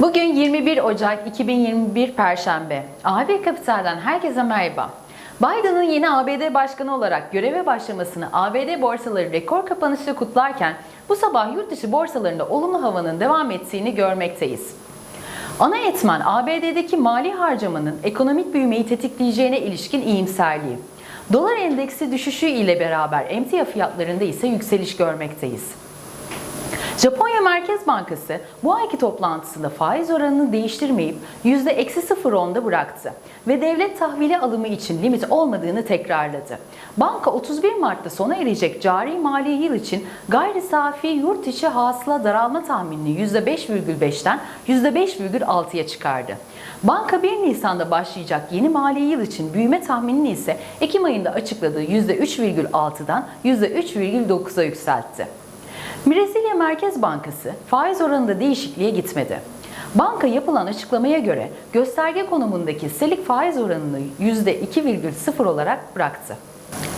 Bugün 21 Ocak 2021 Perşembe. AB Kapital'den herkese merhaba. Biden'ın yeni ABD Başkanı olarak göreve başlamasını ABD borsaları rekor kapanışla kutlarken bu sabah yurt dışı borsalarında olumlu havanın devam ettiğini görmekteyiz. Ana etmen ABD'deki mali harcamanın ekonomik büyümeyi tetikleyeceğine ilişkin iyimserliği. Dolar endeksi düşüşü ile beraber emtia fiyatlarında ise yükseliş görmekteyiz. Japonya Merkez Bankası bu ayki toplantısında faiz oranını değiştirmeyip %-0.10'da bıraktı ve devlet tahvili alımı için limit olmadığını tekrarladı. Banka 31 Mart'ta sona erecek cari mali yıl için gayri safi yurt içi hasıla daralma tahminini %5,5'ten %5,6'ya çıkardı. Banka 1 Nisan'da başlayacak yeni mali yıl için büyüme tahminini ise Ekim ayında açıkladığı %3,6'dan %3,9'a yükseltti. Brezilya Merkez Bankası faiz oranında değişikliğe gitmedi. Banka yapılan açıklamaya göre gösterge konumundaki selik faiz oranını %2,0 olarak bıraktı.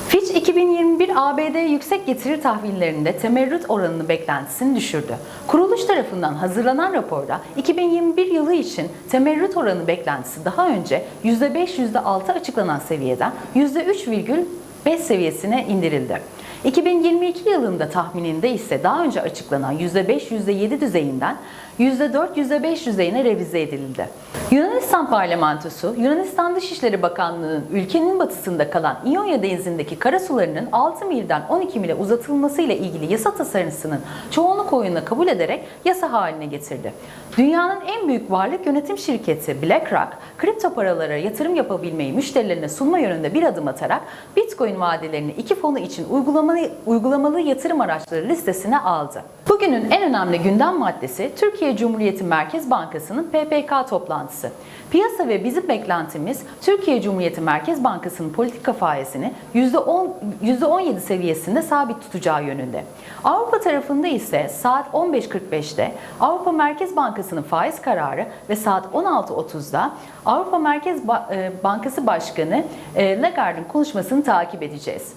Fitch 2021 ABD yüksek getiri tahvillerinde temerrüt oranını beklentisini düşürdü. Kuruluş tarafından hazırlanan raporda 2021 yılı için temerrüt oranı beklentisi daha önce %5-%6 açıklanan seviyeden %3,5 seviyesine indirildi. 2022 yılında tahmininde ise daha önce açıklanan %5-%7 düzeyinden %4-%5 düzeyine revize edildi. Yunanistan parlamentosu, Yunanistan Dışişleri Bakanlığı'nın ülkenin batısında kalan İonya denizindeki karasularının 6 milden 12 mile uzatılması ile ilgili yasa tasarısının çoğunluk oyunla kabul ederek yasa haline getirdi. Dünyanın en büyük varlık yönetim şirketi BlackRock, kripto paralara yatırım yapabilmeyi müşterilerine sunma yönünde bir adım atarak Bitcoin vadelerini iki fonu için uygulamalı, uygulamalı yatırım araçları listesine aldı. Bugünün en önemli gündem maddesi Türkiye Cumhuriyeti Merkez Bankası'nın PPK toplantısı. Piyasa ve bizim beklentimiz Türkiye Cumhuriyeti Merkez Bankası'nın politika faizini %10, %17 seviyesinde sabit tutacağı yönünde. Avrupa tarafında ise saat 15.45'te Avrupa Merkez Bankası'nın faiz kararı ve saat 16.30'da Avrupa Merkez e, Bankası Başkanı e, Lagarde'ın konuşmasını takip edeceğiz.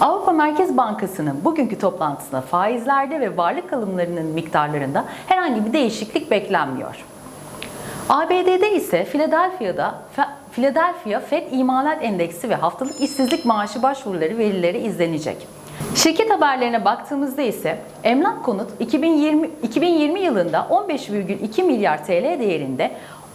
Avrupa Merkez Bankası'nın bugünkü toplantısında faizlerde ve varlık alımlarının miktarlarında herhangi bir değişiklik beklenmiyor. ABD'de ise Philadelphia'da Philadelphia Fed İmalat Endeksi ve haftalık işsizlik maaşı başvuruları verileri izlenecek. Şirket haberlerine baktığımızda ise Emlak Konut 2020, 2020 yılında 15,2 milyar TL değerinde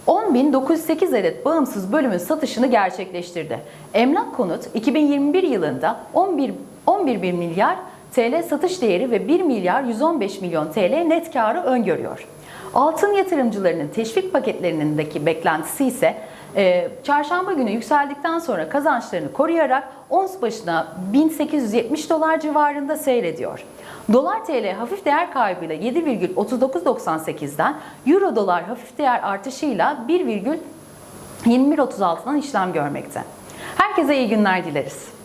10.908 adet bağımsız bölümün satışını gerçekleştirdi. Emlak Konut 2021 yılında 11, 11 milyar TL satış değeri ve 1 milyar 115 milyon TL net karı öngörüyor. Altın yatırımcılarının teşvik paketlerindeki beklentisi ise e, çarşamba günü yükseldikten sonra kazançlarını koruyarak ons başına 1870 dolar civarında seyrediyor. Dolar TL hafif değer kaybıyla 7,3998'den, Euro dolar hafif değer artışıyla 1,2136'dan işlem görmekte. Herkese iyi günler dileriz.